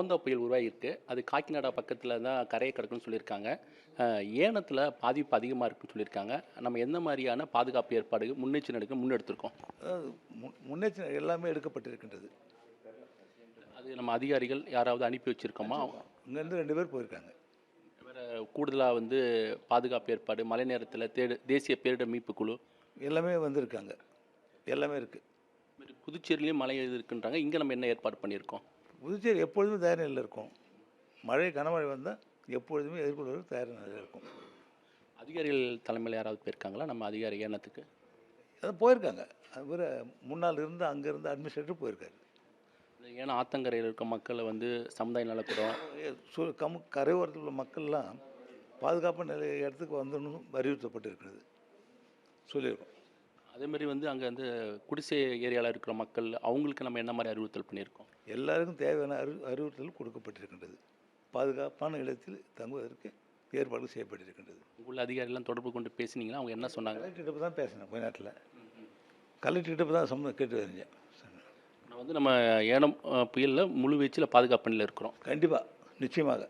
ஓந்தா புயல் உருவாகிருக்கு அது காக்கிநாடா பக்கத்தில் தான் கரையை கிடக்குன்னு சொல்லியிருக்காங்க. ஏனத்தில் பாதிப்பு அதிகமாக இருக்குன்னு சொல்லியிருக்காங்க. நம்ம எந்த மாதிரியான பாதுகாப்பு ஏற்பாடு முன்னெச்சரிக்கை எடுக்க முன்னெடுத்திருக்கோம்? முன்னெச்சரிக்கை எல்லாமே எடுக்கப்பட்டிருக்கின்றது. அது நம்ம அதிகாரிகள் யாராவது அனுப்பி வச்சுருக்கோமா? இங்கேருந்து ரெண்டு பேர் போயிருக்காங்க. வேறு கூடுதலாக வந்து பாதுகாப்பு ஏற்பாடு மழை நேரத்தில் தேடு தேசிய பேரிடர் மீட்பு குழு. எல்லாமே வந்திருக்காங்க. எல்லாமே இருக்குது புதுச்சேரியிலையும் மழை இருக்குன்றாங்க. இங்கே நம்ம என்ன ஏற்பாடு பண்ணியிருக்கோம்? புதுச்சேரி எப்பொழுதுமே தயார் நிலையில் இருக்கும். மழை கனமழை வந்தால் எப்பொழுதுமே எதிர்கொள்வதற்கு தயார் நிலையில் இருக்கும். அதிகாரிகள் தலைமையில் யாராவது போயிருக்காங்களா? நம்ம அதிகாரி ஏனத்துக்கு? அதான் போயிருக்காங்க. அவர் முன்னால் இருந்து அங்கேருந்து அட்மினிஸ்ட்ரேட்டர் போயிருக்காரு. ஏன்னா ஆத்தங்கரையில் இருக்க மக்களை வந்து சமுதாய நலக்கூடம் கம் கரையோரத்தில் உள்ள மக்கள்லாம் பாதுகாப்பு நிலை இடத்துக்கு வந்துடணும் அறிவுறுத்தப்பட்டிருக்கிறது சொல்லியிருக்கோம். அதே மாதிரி வந்து அங்கே வந்து குடிசை ஏரியாவில் இருக்கிற மக்கள் அவங்களுக்கு நம்ம என்ன மாதிரி அறிவுறுத்தல் பண்ணியிருக்கோம்? எல்லாருக்கும் தேவையான அறி அறிவுறுத்தல் கொடுக்கப்பட்டிருக்கின்றது. பாதுகாப்பான இடத்தில் தங்குவதற்கு ஏற்பாடு செய்யப்பட்டிருக்கின்றது. உள்ள அதிகாரிலாம் தொடர்பு கொண்டு பேசினீங்களா அவங்க என்ன சொன்னாங்க? கலெக்டர்கிட்ட தான் பேசினேன் கொஞ்ச நேரத்தில். கலெக்டர்கிட்ட தான் சம்மந்தம் கேட்டு வரைஞ்சேன் நான் வந்து நம்ம ஏனம் புயலில் முழு வீச்சில் பாதுகாப்பு பணியில் இருக்கிறோம். கண்டிப்பாக நிச்சயமாக.